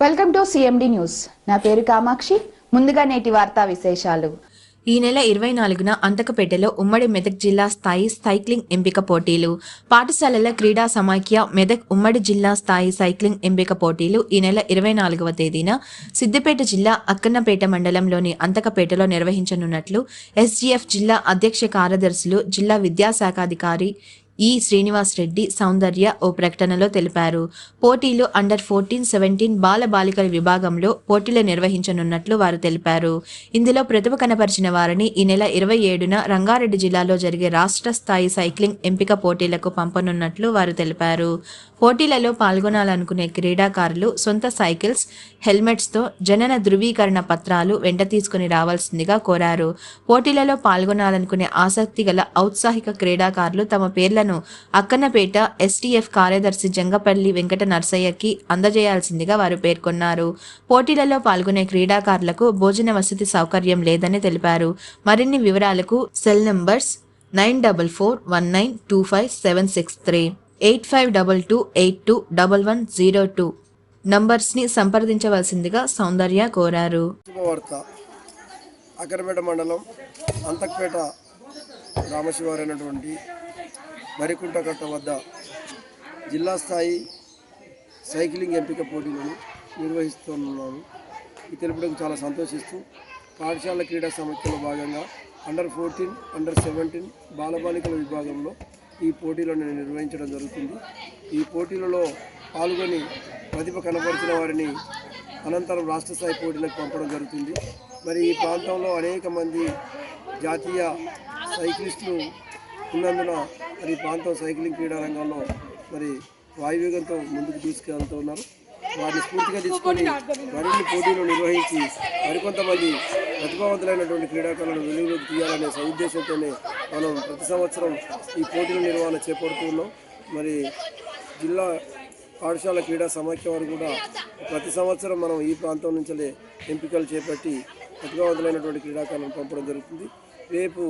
Welcome to CMD news. నా పేరు కామాక్షి. ముందుగా నేటి వార్తా విశేషాలు. ఈ నెల ఇరవై నాలుగున అంతకపేటలో ఉమ్మడి మెదక్ జిల్లా స్థాయి సైక్లింగ్ ఎంపిక పోటీలు పాఠశాలల క్రీడా సమాఖ్య మెదక్ ఉమ్మడి జిల్లా స్థాయి సైక్లింగ్ ఎంపిక పోటీలు ఈ నెల ఇరవై నాలుగవ తేదీన సిద్దిపేట జిల్లా అక్కన్నపేట మండలంలోని అంతకపేటలో నిర్వహించనున్నట్లు ఎస్జీఎఫ్ జిల్లా అధ్యక్ష కార్యదర్శులు జిల్లా విద్యాశాఖాధికారి ఈ శ్రీనివాస్ రెడ్డి సౌందర్య ఓ ప్రకటనలో తెలిపారు. పోటీలు అండర్ ఫోర్టీన్ సెవెంటీన్ బాల బాలికల విభాగంలో పోటీలు నిర్వహించనున్నట్లు వారు తెలిపారు. ఇందులో ప్రతిభ కనపరిచిన వారిని ఈ నెల ఇరవై ఏడున రంగారెడ్డి జిల్లాలో జరిగే రాష్ట్ర స్థాయి సైక్లింగ్ ఎంపిక పోటీలకు పంపనున్నట్లు వారు తెలిపారు. పోటీలలో పాల్గొనాలనుకునే క్రీడాకారులు సొంత సైకిల్స్ హెల్మెట్స్తో జనన ధృవీకరణ పత్రాలు వెంట తీసుకుని రావాల్సిందిగా కోరారు. పోటీలలో పాల్గొనాలనుకునే ఆసక్తి గల ఔత్సాహిక క్రీడాకారులు తమ పేర్లను అక్కన్నపేట ఎస్టీఎఫ్ కార్యదర్శి జంగపల్లి వెంకట నర్సయ్యకి అందజేయాల్సిందిగా వారు పేర్కొన్నారు. పోటీలలో పాల్గొనే క్రీడాకారులకు భోజన వసతి సౌకర్యం లేదని తెలిపారు. మరిన్ని వివరాలకు cell numbers nine double four one nine two five seven six three eight five double two eight two double one zero two నంబర్స్ని సంప్రదించవలసిందిగా సౌందర్య కోరారు. శుభవార్త. అక్కరపేట మండలం అంతక్పేట రామశివారైనటువంటి మరికుంటకట్ట వద్ద జిల్లా స్థాయి సైక్లింగ్ ఎంపిక పోటీలను నిర్వహిస్తున్నాను ఇది తెలుపడం చాలా సంతోషిస్తూ పాఠశాల క్రీడా సమైక్యలో భాగంగా అండర్ ఫోర్టీన్ అండర్ సెవెంటీన్ బాలబాలికల విభాగంలో ఈ పోటీలను నిర్వహించడం జరుగుతుంది. ఈ పోటీలలో పాల్గొని ప్రతిభ కనబరిచిన వారిని అనంతరం రాష్ట్ర స్థాయి పోటీలకు పంపడం జరుగుతుంది. మరి ఈ ప్రాంతంలో అనేక మంది జాతీయ సైక్లిస్టులు ఉన్నందున మరి ప్రాంతం సైక్లింగ్ క్రీడా రంగంలో మరి వాయువేగంతో ముందుకు తీసుకెళ్తూ ఉన్నారు. వారిని స్ఫూర్తిగా తీసుకొని మరిన్ని పోటీలు నిర్వహించి మరికొంతమంది ప్రతిభావంతులైనటువంటి క్రీడాకారులను వెలుగులోకి తీయాలనే సదుద్దేశంతోనే మనం ప్రతి సంవత్సరం ఈ పోటీల నిర్వహణ చేపడుతున్నాం మరి జిల్లా పాఠశాల క్రీడా సమాఖ్య వారు కూడా ప్రతి సంవత్సరం మనం ఈ ప్రాంతం నుంచే ఎంపికలు చేపట్టి ప్రతిభావంతులైనటువంటి క్రీడాకారులను పంపడం జరుగుతుంది. రేపు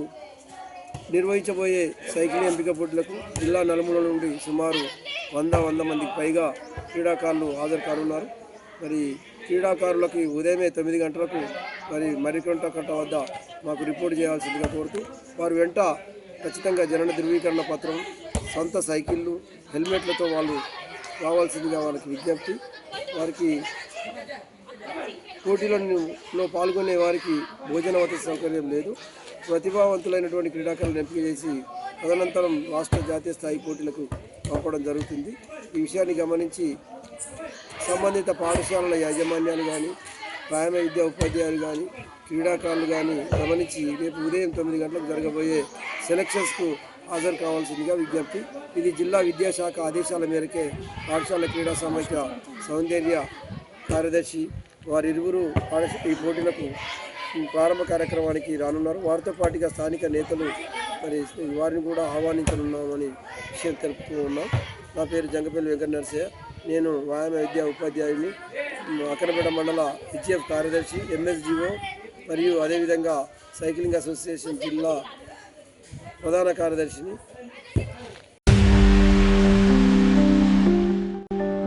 నిర్వహించబోయే సైకిల్ ఎంపిక పోటీలకు జిల్లా నలుమూల నుండి సుమారు వంద వంద మందికి పైగా క్రీడాకారులు హాజరు కానున్నారు మరి క్రీడాకారులకి ఉదయమే తొమ్మిది గంటలకు మరి మరికొంట కట్ట వద్ద మాకు రిపోర్ట్ చేయాల్సిందిగా కోరుతూ వారు వెంట ఖచ్చితంగా జనన ధృవీకరణ పత్రం సొంత సైకిళ్ళు హెల్మెట్లతో వాళ్ళు రావాల్సిందిగా వాళ్ళకి విజ్ఞప్తి. వారికి పోటీలలో పాల్గొనే వారికి భోజన వసతి సౌకర్యం లేదు. ప్రతిభావంతులైనటువంటి క్రీడాకారులను ఎంపిక చేసి తదనంతరం రాష్ట్ర జాతీయ స్థాయి పోటీలకు పంపడం జరుగుతుంది. ఈ విషయాన్ని గమనించి సంబంధిత పాఠశాలల యాజమాన్యాలు కానీ ప్రాథమిక విద్యా ఉపాధ్యాయులు కానీ క్రీడాకారులు కానీ గమనించి రేపు ఉదయం తొమ్మిది గంటలకు జరగబోయే సెలక్షన్స్కు హాజరు కావాల్సిందిగా విజ్ఞప్తి. ఇది జిల్లా విద్యాశాఖ ఆదేశాల మేరకే పాఠశాల క్రీడా సమైక్య సౌందర్య కార్యదర్శి వారిరువురు ఈ పోటీలకు ప్రారంభ కార్యక్రమానికి రానున్నారు. వారితో పాటుగా స్థానిక నేతలు మరి వారిని కూడా ఆహ్వానించనున్నామని విషయం తెలుపుతూ ఉన్నాం. నా పేరు జంగపల్లి వెంకట నరసయ్య నేను వ్యాయామ విద్యా ఉపాధ్యాయుని అక్కడపేట మండల హెచ్ఎఫ్ కార్యదర్శి ఎంఎస్జిఓ మరియు అదేవిధంగా సైక్లింగ్ అసోసియేషన్ జిల్లా ప్రధాన కార్యదర్శిని